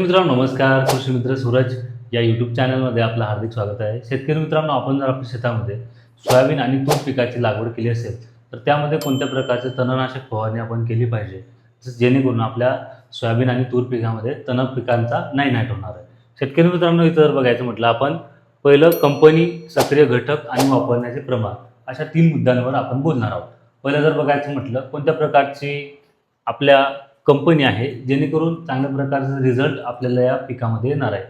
मित्रांनो नमस्कार. कृषी मित्र सूरज या यूट्यूब चॅनलमध्ये आपलं हार्दिक स्वागत आहे. शेतकरी मित्रांनो आपण जर आपल्या शेतामध्ये सोयाबीन आणि तूर पिकाची लागवड केली असेल तर त्यामध्ये कोणत्या प्रकारचे तणनाशक फवारणी आपण केली पाहिजे? जेणेकरून आपल्या सोयाबीन आणि तूर पिकामध्ये तण पिकांचा नाही नाट होणार आहे. शेतकरी मित्रांनो इथं जर बघायचं म्हटलं आपण पहिलं कंपनी सक्रिय घटक आणि वापरण्याचे प्रमाण अशा तीन मुद्द्यांवर आपण बोलणार आहोत. पहिलं जर बघायचं म्हटलं कोणत्या प्रकारची आपल्या कंपनी आहे जेणेकरून चांगल्या प्रकारचा रिझल्ट आपल्याला या पिकामध्ये येणार आहे.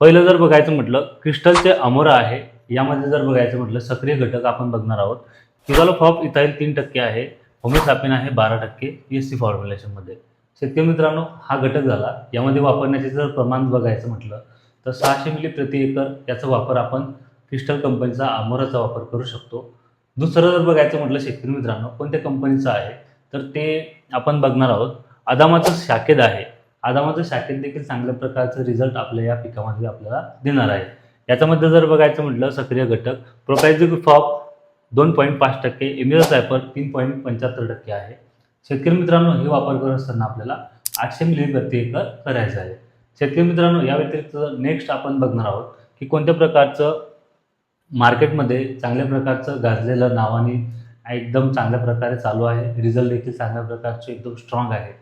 पहिलं जर बघायचं म्हटलं क्रिस्टलचे अमोरा आहे यामध्ये जर बघायचं म्हटलं सक्रिय घटक आपण बघणार आहोत. फॉप इथाईल तीन टक्के आहे होमिओसॅपिन आहे बारा टक्के एस सी फॉर्म्युलेशनमध्ये शेतकरी मित्रांनो हा घटक झाला. यामध्ये वापरण्याचे जर प्रमाण बघायचं म्हटलं तर सहाशे मिली प्रति एकर याचा वापर आपण क्रिस्टल कंपनीचा अमोराचा वापर करू शकतो. दुसरं जर बघायचं म्हटलं शेतकरी मित्रांनो कोणत्या कंपनीचं आहे? तर ते आपण बघणार आहोत. अदामाचं शाखेद आहे. अदामाचं शाखेद देखील चांगल्या प्रकारचं रिझल्ट आपल्या या पिकामध्ये आपल्याला देणार आहे. याच्यामध्ये जर बघायचं म्हटलं सक्रिय घटक. प्रोपॅझिक फॉप दोन पॉईंट पाच टक्के इमिरा सायपर तीन पॉईंट पंच्याहत्तर टक्के आहे. शेतकरी मित्रांनो हे वापर करत असताना आपल्याला आठशे मिली प्रति एकर करायचं आहे. शेतकरी मित्रांनो या व्यतिरिक्त नेक्स्ट आपण बघणार आहोत की कोणत्या प्रकारचं मार्केटमध्ये चांगल्या प्रकारचं गाजलेलं नावाने एकदम चांगल्या प्रकारे चालू आहे. रिझल्ट देखील चांगल्या प्रकारचे एकदम स्ट्रॉंग आहे.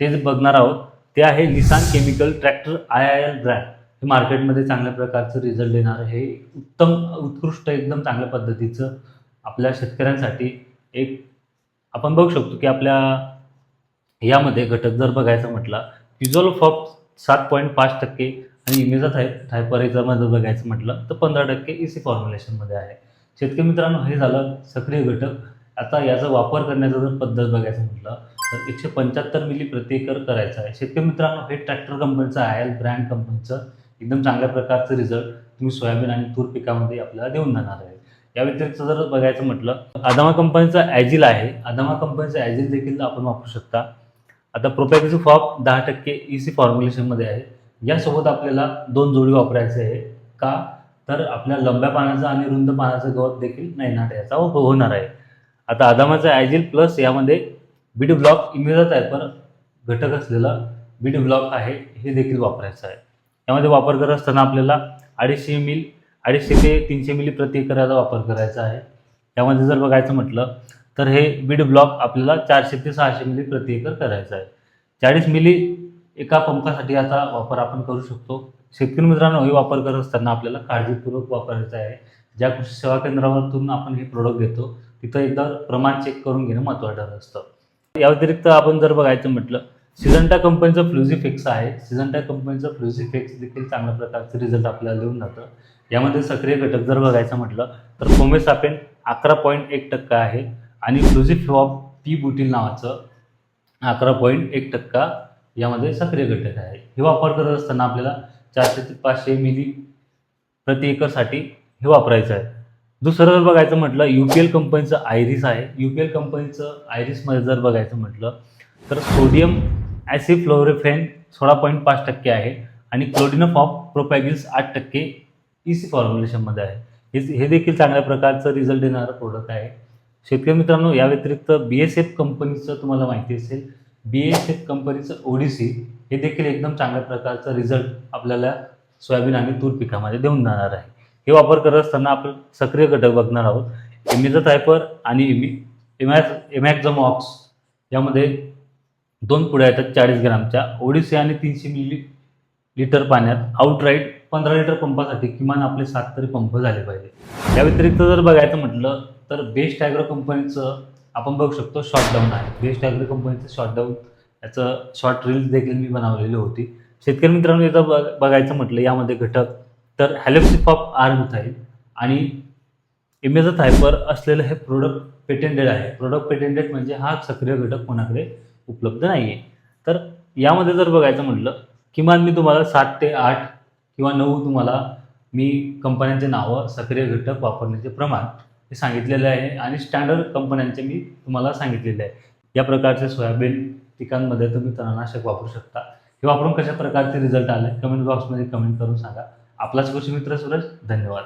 तेच बघणार आहोत ते आहे Nissan chemical tractor I I L brand हे मार्केटमध्ये चांगल्या प्रकारचं रिझल्ट देणार हे उत्तम उत्कृष्ट एकदम चांगल्या पद्धतीचं आपल्या शेतकऱ्यांसाठी एक आपण बघू शकतो की आपल्या यामध्ये घटक जर बघायचं म्हटला क्युझोल फॉप सात पॉईंट पाच टक्के आणि इमेजा थाय थायपरेजरमध्ये बघायचं म्हटलं तर पंधरा टक्के ई सी फॉर्म्युलेशनमध्ये आहे. शेतकरी मित्रांनो हे झालं सक्रिय घटक. आता याचा वापर करण्याचा जर पद्धत बघायचं म्हटलं तर एकशे पंच्याहत्तर मिली प्रति एकर करायचं आहे. शेतकरी मित्रांनो हे ट्रॅक्टर कंपनीचं आहे ब्रँड कंपनीचं एकदम चांगल्या प्रकारचं रिझल्ट तुम्ही सोयाबीन आणि तूर पिकामध्ये आपल्याला देऊन जाणार आहे. या व्यतिरिक्त जर बघायचं म्हटलं आदामा कंपनीचा ॲजिल आहे. आदामा कंपनीचा ॲजिल देखील आपण वापरू शकता. आता प्रोपॅक्टिव्ह फॉप दहा टक्के ई सी फॉर्म्युलेशनमध्ये आहे. यासोबत आपल्याला दोन जोडी वापरायचे आहे. का? तर आपल्या लंब्या पानाचं आणि रुंद पानाचं गवत देखील नाही नाट याचा हो-, होणार आहे. आता आदामाचं आयजिल प्लस यामध्ये बीड ब्लॉक इम्युनच आहे पर घटक असलेला बीड ब्लॉक आहे हे देखील वापरायचं आहे. यामध्ये वापर करत असताना आपल्याला अडीचशे मिल अडीचशे ते तीनशे मिली प्रति एकर याचा वापर करायचा आहे. यामध्ये जर बघायचं म्हटलं तर हे बीड ब्लॉक आपल्याला चारशे ते सहाशे मिली प्रति एकर करायचं आहे. चाळीस मिली एका पंपासाठी याचा वापर आपण करू शकतो. शेतकरी मित्रांनो हे वापर करत असताना आपल्याला काळजीपूर्वक वापरायचं आहे. ज्या कृषी सेवा केंद्रावरून आपण हे प्रोडक्ट घेतो तिथं एकदा प्रमाण चेक करून घेणं महत्त्वाचं असतं. या व्यतिरिक्त आपण जर बघायचं म्हटलं सिजंटा कंपनीचं फ्लुझिफिक्स आहे. सिजंटा कंपनीचं फ्लुझिफिक्स देखील चांगल्या प्रकारचं रिझल्ट आपल्याला देऊन जातं. यामध्ये सक्रिय घटक जर बघायचं म्हटलं तर फोमेसापेन अकरा पॉईंट एक टक्का आहे आणि फ्लुझिफॉप पी बुटील नावाचं अकरा पॉईंट एक टक्का यामध्ये सक्रिय घटक आहे. हे वापर करत असताना आपल्याला चारशे ते पाचशे मिली प्रति एकरसाठी हे वापरायचं आहे. दुसरं जर बघायचं म्हटलं यू पी एल कंपनीचं आयरिस आहे. यू पी एल कंपनीचं आयरिसमध्ये जर बघायचं म्हटलं तर सोडियम ॲसिफ्लोरेफेन सोळा पॉईंट पाच टक्के आहे आणि क्लोडिनफ ऑफ प्रोपॅगिल्स आठ टक्के ई सी फॉर्म्युलेशनमध्ये आहे. हे हे देखील चांगल्या प्रकारचं रिझल्ट देणारं प्रोडक्ट आहे. शेतकरी मित्रांनो या व्यतिरिक्त बी एस एफ कंपनीचं तुम्हाला माहिती असेल बी एस एफ कंपनीचं ओडिसी हे देखील एकदम चांगल्या प्रकारचं रिझल्ट आपल्याला सोयाबीन आणि तूर पिकामध्ये देऊन जाणार आहे. हे वापर करत असताना आपण सक्रिय घटक बघणार आहोत. एमिझा थायपर आणि इमी एमॅक्स एमॅक्झमॉक्स यामध्ये दोन पुड्या येतात चाळीस ग्रामच्या. ओडिसी आणि तीनशे मिली लिटर पाण्यात आउटराईट पंधरा लिटर पंपासाठी किमान आपले सात तरी पंप झाले पाहिजे. या व्यतिरिक्त जर बघायचं म्हटलं तर बेस्ट ॲग्रो कंपनीचं आपण बघू शकतो शॉर्टडाऊन आहे. बेस्ट ॲग्रो कंपनीचं शॉर्टडाऊन याचं शॉर्ट रील्स देखील मी बनवलेली होती. शेतकरी मित्रांनो याचं बघ बघायचं म्हटलं यामध्ये घटक. तर हॅलोसिफॉप आर आहे आणि इमेजा थायपर असलेलं हे प्रोडक्ट पेटेंटेड आहे. प्रोडक्ट पेटेंटेड म्हणजे हा सक्रिय घटक कोणाकडे उपलब्ध नाही आहे तर यामध्ये जर बघायचं म्हटलं किमान मी तुम्हाला सात ते आठ किंवा नऊ तुम्हाला मी कंपन्यांचे नावं सक्रिय घटक वापरण्याचे प्रमाण हे सांगितलेले आहे आणि स्टँडर्ड कंपन्यांचे मी तुम्हाला सांगितलेले आहे. या प्रकारचे सोयाबीन पिकांमध्ये तुम्ही तणनाशक वापरू शकता. हे वापरून कशा प्रकारचे रिझल्ट आले? कमेंट बॉक्समध्ये कमेंट करून सांगा. आपलाच कृषी मित्र सूरज धन्यवाद.